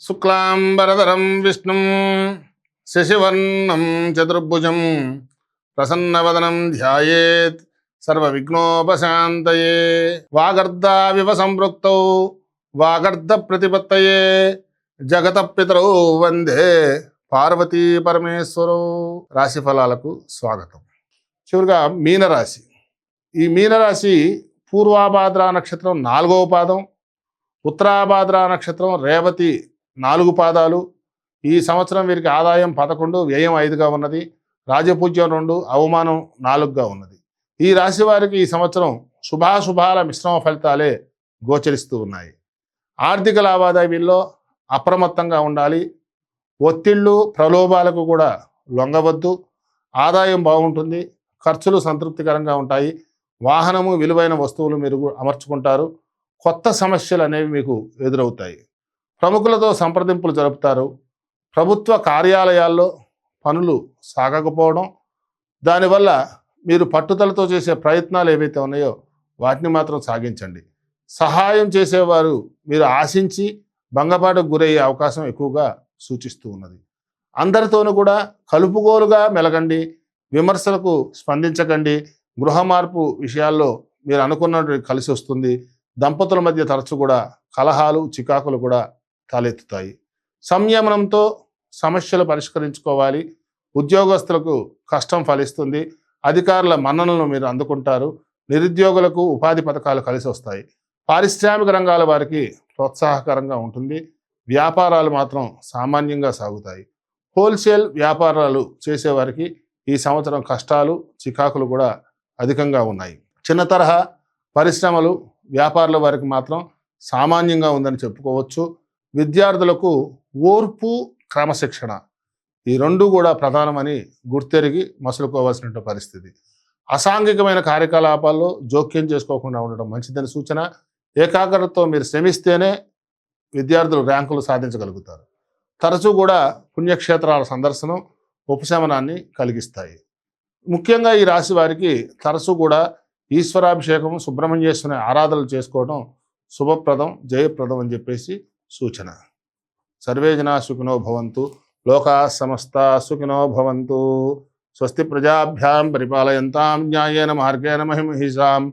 శుక్లాంబరధరం విష్ణు శశివర్ణం చతుర్భుజం ప్రసన్నవదనం ధ్యాయేత్ సర్వవిఘ్నోపశాంతయే. వాగర్ధావివ సంపృక్తౌ వాగర్ధ ప్రతిపత్తయే జగత పితరౌ వందే పార్వతీ పరమేశ్వరు రాశి ఫలాలకు స్వాగతం. చివరిగా మీనరాశి. ఈ మీనరాశి పూర్వాభాద్ర నక్షత్రం నాలుగవ పాదం ఉత్తరాభాద్ర నక్షత్రం రేవతి నాలుగు పాదాలు. ఈ సంవత్సరం వీరికి ఆదాయం పదకొండు వ్యయం ఐదుగా ఉన్నది. రాజపూజ్యం రెండు అవమానం నాలుగుగా ఉన్నది. ఈ రాశి వారికి ఈ సంవత్సరం శుభాశుభాల మిశ్రమ ఫలితాలే గోచరిస్తూ ఉన్నాయి. ఆర్థిక లావాదేవీల్లో అప్రమత్తంగా ఉండాలి. ఒత్తిళ్ళు ప్రలోభాలకు కూడా లొంగవద్దు. ఆదాయం బాగుంటుంది ఖర్చులు సంతృప్తికరంగా ఉంటాయి వాహనము విలువైన వస్తువులు మీరు అమర్చుకుంటారు కొత్త సమస్యలు అనేవి మీకు ఎదురవుతాయి. ప్రముఖులతో సంప్రదింపులు జరుపుతారు ప్రభుత్వ కార్యాలయాల్లో పనులు సాగకపోవడం దానివల్ల మీరు పట్టుదలతో చేసే ప్రయత్నాలు ఏవైతే ఉన్నాయో వాటిని మాత్రం సాగించండి. సహాయం చేసేవారు మీరు ఆశించి భంగపాటుకు గురయ్యే అవకాశం ఎక్కువగా సూచిస్తూ ఉన్నది. అందరితోనూ కూడా కలుపుగోలుగా మెలగండి విమర్శలకు స్పందించకండి. గృహ మార్పు విషయాల్లో మీరు అనుకున్నట్టు కలిసి వస్తుంది. దంపతుల మధ్య తరచు కూడా కలహాలు చికాకులు కూడా తలెత్తుతాయి. సంయమనంతో సమస్యలు పరిష్కరించుకోవాలి. ఉద్యోగస్తులకు కష్టం ఫలిస్తుంది. అధికారుల మన్ననలను మీరు అందుకుంటారు. నిరుద్యోగులకు ఉపాధి పథకాలు కలిసి వస్తాయి. పారిశ్రామిక రంగాల వారికి ప్రోత్సాహకరంగా ఉంటుంది. వ్యాపారాలు మాత్రం సామాన్యంగా సాగుతాయి. హోల్సేల్ వ్యాపారాలు చేసేవారికి ఈ సంవత్సరం కష్టాలు చికాకులు కూడా అధికంగా ఉన్నాయి. చిన్న తరహా పరిశ్రమలు వ్యాపారుల వారికి మాత్రం సామాన్యంగా ఉందని చెప్పుకోవచ్చు. విద్యార్థులకు ఓర్పు క్రమశిక్షణ ఈ రెండు కూడా ప్రధానమని గుర్తెరిగి మసులుకోవాల్సిన పరిస్థితి. అసాంఘికమైన కార్యకలాపాల్లో జోక్యం చేసుకోకుండా ఉండడం మంచిదని సూచన. ఏకాగ్రతతో మీరు శ్రమిస్తేనే విద్యార్థులు ర్యాంకులు సాధించగలుగుతారు. తరచూ కూడా పుణ్యక్షేత్రాల సందర్శనం ఉపశమనాన్ని కలిగిస్తాయి. ముఖ్యంగా ఈ రాశి వారికి తరచూ కూడా ఈశ్వరాభిషేకం సుబ్రహ్మణ్యేశ్వరుని ఆరాధనలు చేసుకోవడం శుభప్రదం జయప్రదం అని చెప్పేసి సూచన. సర్వే జనా సుఖినో భవంతు. లోకా సమస్త సుఖినో భవంతు. స్వస్తి ప్రజాభ్యాం పరిపాలయంతాం న్యాయేన మార్గేణ మహిమహిషాం.